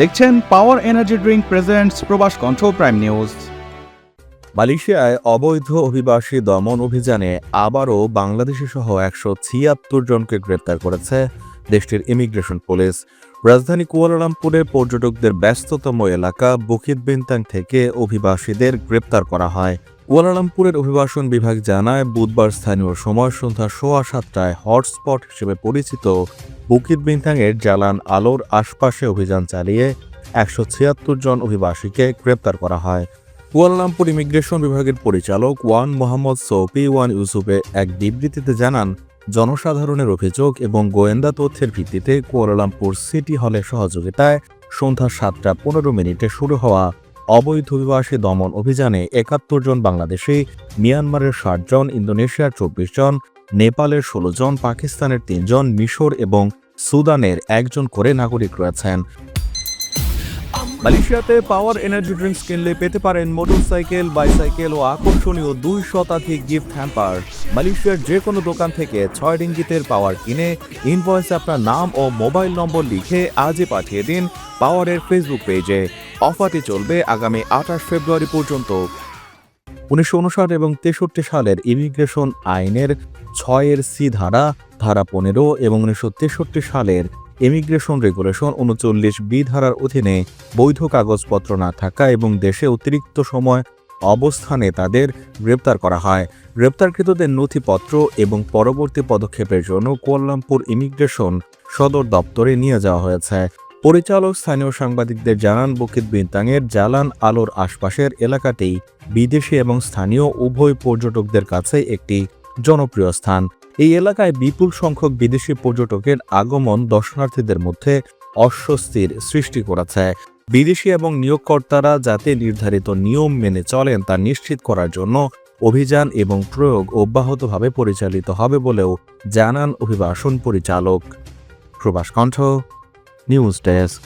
দেখছেন power energy drink presents প্রবাস কণ্ঠ প্রাইম নিউজ মালয়েশিয়ায় অবৈধ অভিবাসী দমন অভিযানে আবারও বাংলাদেশি সহ একশো ছিয়াত্তর জনকে গ্রেপ্তার করেছে দেশটির ইমিগ্রেশন পুলিশ। রাজধানী কুয়ালালামপুরের পর্যটকদের ব্যস্ততম এলাকা বুকিত বিনতাং থেকে অভিবাসীদের গ্রেপ্তার করা হয়। কুয়ালালামপুরের অভিবাসন বিভাগ জানায়, বুধবার স্থানীয় সময় সন্ধ্যা সোয়া সাতটায় হটস্পট হিসেবে পরিচিত বুকিত বিনতাংয়ের জালান আলোর আশপাশে অভিযান চালিয়ে একশো ছিয়াত্তর জন অভিবাসীকে গ্রেপ্তার করা হয়। কুয়ালালামপুর ইমিগ্রেশন বিভাগের পরিচালক ওয়ান মোহাম্মদ সৌফি ওয়ান ইউসুফে এক বিবৃতিতে জানান, জনসাধারণের অভিযোগ এবং গোয়েন্দা তথ্যের ভিত্তিতে কুয়ালালামপুর সিটি হলের সহযোগিতায় সন্ধ্যা সাতটা পনেরো মিনিটে শুরু হওয়া অবৈধ অভিবাসী দমন অভিযানে একাত্তর জন বাংলাদেশি, মিয়ানমারের ষাট জন, ইন্দোনেশিয়ার চব্বিশ জন নেপালের ষোলো জন, পাকিস্তানের তিনজন মিশর এবং সুদানের একজন করে নাগরিক রয়েছেন। মালয়েশিয়াতে পাওয়ার এনার্জি ড্রিঙ্কস কিনলে পেতে পারেন মোটরসাইকেল বাইসাইকেল ও আকর্ষণীয় দুই শতাধিক গিফট হ্যাম্পার মালয়েশিয়ার যে কোনো দোকান থেকে ছয় রিঙ্গিতের পাওয়ার কিনে ইনভয়েসে আপনার নাম ও মোবাইল নম্বর লিখে আজই পাঠিয়ে দিন পাওয়ারের ফেসবুক পেজে অফারটি চলবে আগামী আঠাশ ফেব্রুয়ারি পর্যন্ত। উনিশশো উনষাট এবং তেষট্টি সালের ইমিগ্রেশন আইনের ছয়ের সি ধারা ধারা পনেরো এবং উনিশশো তেষট্টি সালের ইমিগ্রেশন রেগুলেশন উনচল্লিশ বি ধারার অধীনে বৈধ কাগজপত্র না থাকা এবং দেশে অতিরিক্ত সময় অবস্থানে তাদের গ্রেপ্তার করা হয়। গ্রেপ্তারকৃতদের নথিপত্র এবং পরবর্তী পদক্ষেপের জন্য কুয়ালালামপুর ইমিগ্রেশন সদর দপ্তরে নিয়ে যাওয়া হয়েছে। পরিচালক স্থানীয় সাংবাদিকদের জানান, বুকিত বিনতাংয়ের জালান আলোর আশপাশের এলাকাটি বিদেশি এবং স্থানীয় উভয় পর্যটকদের কাছে একটি জনপ্রিয় স্থান। এই এলাকায় বিপুল সংখ্যক বিদেশি পর্যটকের আগমন দর্শনার্থীদের মধ্যে অস্বস্তির সৃষ্টি করেছে। বিদেশি এবং নিয়োগকর্তারা যাতে নির্ধারিত নিয়ম মেনে চলেন, তা নিশ্চিত করার জন্য অভিযান এবং প্রয়োগ অব্যাহতভাবে পরিচালিত হবে বলেও জানান অভিবাসন পরিচালক। প্রবাস কণ্ঠ নিউজ ডেস্ক।